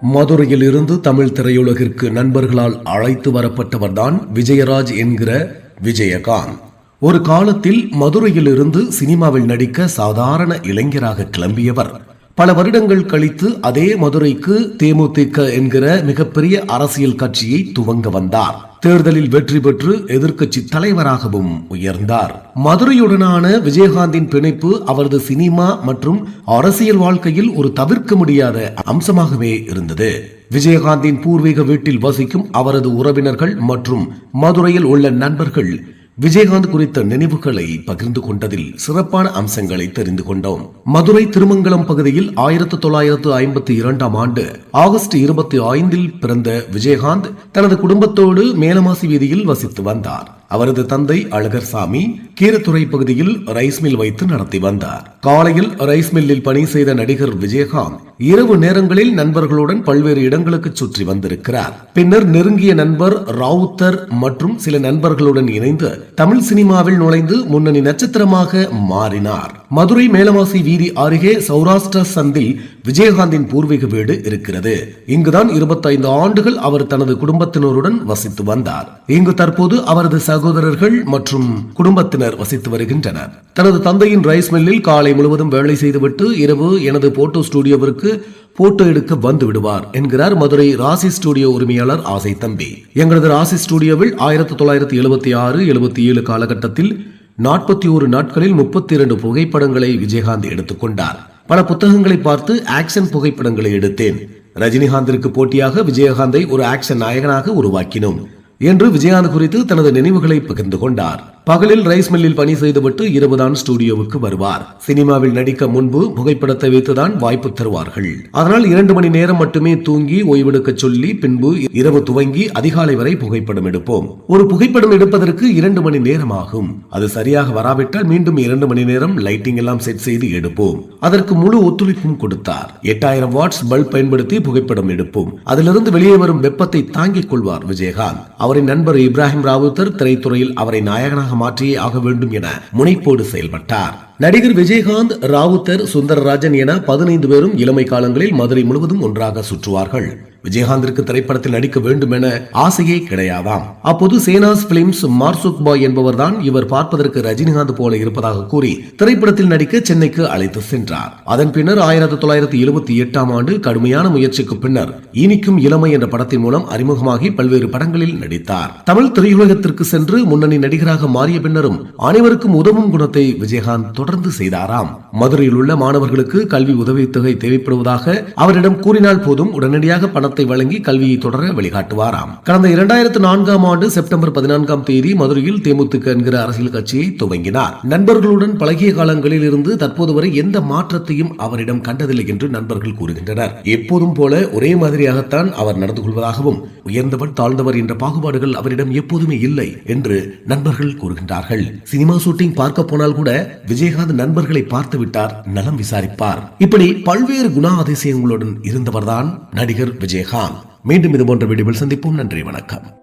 மதுரையில் இருந்து தமிழ் திரையுலகிற்கு நண்பர்களால் அழைத்து வரப்பட்டவர்தான் விஜயராஜ் என்கிற விஜயகாந்த். ஒரு காலத்தில் மதுரையில் இருந்து சினிமாவில் நடிக்க சாதாரண இளைஞராக கிளம்பியவர். பல வருடங்கள் கழித்து அதே மதுரைக்கு தேமுதிக என்கிற மிகப்பெரிய அரசியல் கட்சியை துவங்க வந்தார். தேர்தலில் வெற்றி பெற்று எதிர்க்கட்சி தலைவராகவும் உயர்ந்தார். மதுரையுடனான விஜயகாந்தின் பிணைப்பு அவரது சினிமா மற்றும் அரசியல் வாழ்க்கையில் ஒரு தவிர்க்க முடியாத அம்சமாகவே இருந்தது. விஜயகாந்தின் பூர்வீக வீட்டில் வசிக்கும் அவரது உறவினர்கள் மற்றும் மதுரையில் உள்ள நண்பர்கள் விஜயகாந்த் குறித்த நினைவுகளை பகிர்ந்து கொண்டதில் சிறப்பான அம்சங்களை தெரிந்து கொண்டோம். மதுரை திருமங்கலம் பகுதியில் ஆயிரத்தி தொள்ளாயிரத்து ஐம்பத்தி இரண்டாம் ஆண்டு ஆகஸ்ட் இருபத்தி ஐந்தில் பிறந்த விஜயகாந்த் தனது குடும்பத்தோடு மேலமாசி வீதியில் வசித்து வந்தார். அவரது தந்தை அழகர்சாமி கீரத்துறை பகுதியில் ரைஸ் மில் வைத்து நடத்தி வந்தார். காலையில் ரைஸ் மில்லில் பணி செய்த நடிகர் விஜயகாந்த் இரவு நேரங்களில் நண்பர்களுடன் பல்வேறு இடங்களுக்கு சுற்றி வந்திருக்கிறார். பின்னர் நெருங்கிய நண்பர் ராவுத்தர் மற்றும் சில நண்பர்களுடன் இணைந்து தமிழ் சினிமாவில் நுழைந்து முன்னணி நட்சத்திரமாக மாறினார். மதுரை மேலவாசி வீதி அருகே சௌராஷ்டிரா சந்தில் விஜயகாந்தின் பூர்வீக வீடு இருக்கிறது. இங்குதான் இருபத்தைந்து ஆண்டுகள் அவர் தனது குடும்பத்தினருடன் வசித்து வந்தார். இங்கு தற்போது அவரது சகோதரர்கள் மற்றும் குடும்பத்தினர் வசித்து வருகின்றனர். தனது தந்தையின் ரைஸ் மில்லில் காலை முழுவதும் வேலை செய்துவிட்டு இரவு எனது போட்டோ ஸ்டுடியோவிற்கு போட்டோ எடுக்க வந்து விடுவார் என்கிறார் மதுரை ராசி ஸ்டுடியோ உரிமையாளர் ஆசை தம்பி. எங்களது ராசி ஸ்டுடியோவில் ஆயிரத்தி தொள்ளாயிரத்தி எழுபத்தி ஆறு எழுபத்தி ஏழு காலகட்டத்தில் நாற்பத்தி ஒரு நாட்களில் முப்பத்தி இரண்டு புகைப்படங்களை விஜயகாந்த் எடுத்துக்கொண்டார் பல புத்தகங்களை பார்த்து ஆக்ஷன் புகைப்படங்களை எடுத்தேன். ரஜினிகாந்திற்கு போட்டியாக விஜயகாந்தை ஒரு ஆக்ஷன் நாயகனாக உருவாக்கினோம். என்று விஜயகாந்த் குறித்து தனது நினைவுகளை பகிர்ந்து கொண்டார். பகலில் ரைஸ் மில்லில் பணி செய்துவிட்டு இரவுதான் ஸ்டுடியோவுக்கு வருவார். சினிமாவில் நடிக்க முன்பு புகைப்படத்தை வைத்துதான் வாய்ப்பு தருவார்கள். அதனால் இரண்டு மணி நேரம் மட்டுமே தூங்கி ஓய்வெடுக்க சொல்லி பின்பு இரவு துவங்கி அதிகாலை வரை புகைப்படம் எடுப்போம். ஒரு புகைப்படம் எடுப்பதற்கு இரண்டு மணி நேரம் ஆகும் அது சரியாக வராவிட்டால் மீண்டும் இரண்டு மணி நேரம் லைட்டிங் எல்லாம் செட் செய்து எடுப்போம். அதற்கு முழு ஒத்துழைப்பும் கொடுத்தார். எட்டாயிரம் வாட்ஸ் பல்ப் பயன்படுத்தி புகைப்படம் எடுப்போம். அதிலிருந்து வெளியே வரும் வெப்பத்தை தாங்கிக் கொள்வார் விஜயகாந்த். அவரின் நண்பர் இப்ராஹிம் ராவுத்தர் திரைத்துறையில் அவரை நாயகனாக மாற்றியே ஆக வேண்டும் என முனைப்போடு செயல்பட்டார். நடிகர் விஜயகாந்த் ராவுத்தர் சுந்தரராஜன் என பதினைந்து பேரும் இளமை காலங்களில் மதுரை முழுவதும் ஒன்றாக சுற்றுவார்கள். விஜயகாந்திற்கு திரைப்படத்தில் நடிக்க வேண்டும் என ஆசையே கிடையாதாம். அப்போது சேனாஸ் பிலிம்ஸ் மார்சுக் பாய் என்பவர்தான் இவர் பார்ப்பதற்கு ரஜினிகாந்த் போல இருப்பதாக கூறி திரைப்படத்தில் நடிக்க சென்னைக்கு அழைத்து சென்றார். அதன் பின்னர் ஆயிரத்தி தொள்ளாயிரத்தி எழுபத்தி எட்டாம் ஆண்டு கடுமையான முயற்சிக்கு பின்னர் இனிக்கும் இளமை என்ற படத்தின் மூலம் அறிமுகமாகி பல்வேறு படங்களில் நடித்தார். தமிழ் திரையுலகத்திற்கு சென்று முன்னணி நடிகராக மாறிய பின்னரும் அனைவருக்கும் உதவும் குணத்தை விஜயகாந்த் தொடர்ந்து செய்தாராம். மதுரையில் உள்ள மாணவர்களுக்கு கல்வி உதவித்தொகை தேவைப்படுவதாக அவரிடம் கூறினால் போதும் உடனடியாக பணத்தை வழங்கி கல்வியை தொடர வழிகாட்டுவாராம். கடந்த இரண்டாயிரத்து நான்காம் ஆண்டு செப்டம்பர் பதினான்காம் தேதி மதுரையில் தேமுதிக என்கிற அரசியல் கட்சியை துவங்கினார். நண்பர்களுடன் பழகிய காலங்களில் இருந்து தற்போது வரை எந்த மாற்றத்தையும் அவரிடம் கண்டதில்லை என்று நண்பர்கள் கூறுகின்றனர். எப்போதும் போல ஒரே மாதிரியாகத்தான் அவர் நடந்து கொள்வதாகவும் உயர்ந்தவர் தாழ்ந்தவர் என்ற பாகுபாடுகள் அவரிடம் எப்போதுமே இல்லை என்று நண்பர்கள் கூறுகின்றார்கள். சினிமா ஷூட்டிங் பார்க்க போனால் கூட விஜயகாந்த் நண்பர்களை பார்த்து விட்டார் நலம் விசாரிப்பார். இப்படி பல்வேறு குணாதிசயங்களுடன் இருந்தவர்தான் நடிகர் விஜயகாந்த். மீண்டும் இது போன்ற வீடியோவில் சந்திப்போம். நன்றி வணக்கம்.